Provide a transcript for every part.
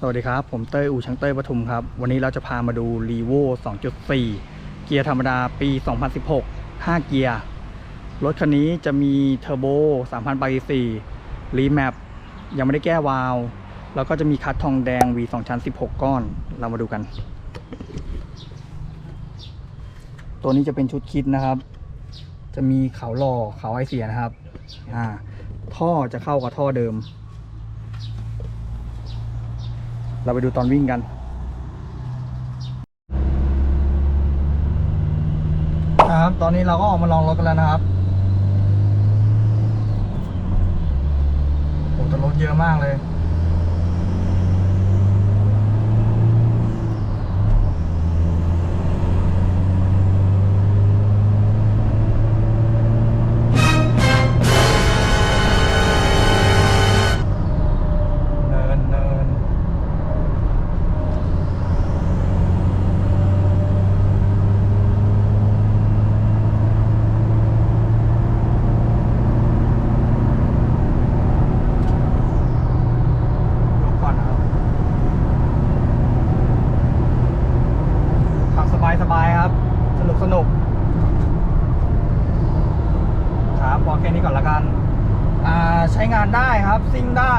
สวัสดีครับ ผมเต้ยอูช่างเต้ยปทุมครับ วันนี้เราจะพามาดู r e v o 2.4 เกียร์ธรรมดาปี 2016 5 เกียร์ รถคันนี้จะมีเทอร์โบ 3,000 by 4รีแมปยังไม่ได้แก้วาล์วแล้วก็จะมีคัดทองแดง V 2ชั้น 16 ก้อน เรามาดูกัน ตัวนี้จะเป็นชุดคิดนะครับ จะมีเขาหล่อเขาไอเสียนะครับ อ่า ท่อจะเข้ากับท่อเดิม เราไปดูตอนวิ่งกันครับตอนนี้เราก็ออกมาลองรถกันแล้วนะครับโอ้แต่รถเยอะมากเลย สนุกสนุกครับพอแค่นี้ก่อนละกัน อ่าใช้งานได้ครับซิ่งได้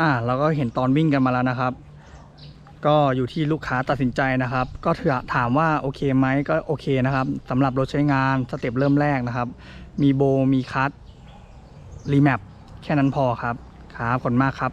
อ่าเราก็เห็นตอนวิ่งกันมาแล้วนะครับ ก็อยู่ที่ลูกค้าตัดสินใจนะครับ ก็ถือถามว่าโอเคไหมก็โอเคนะครับสำหรับรถใช้งานสเต็ปเริ่มแรกนะครับ มีโบมีคัทรีแมปแค่นั้นพอครับ ครับขอบคุณมากครับ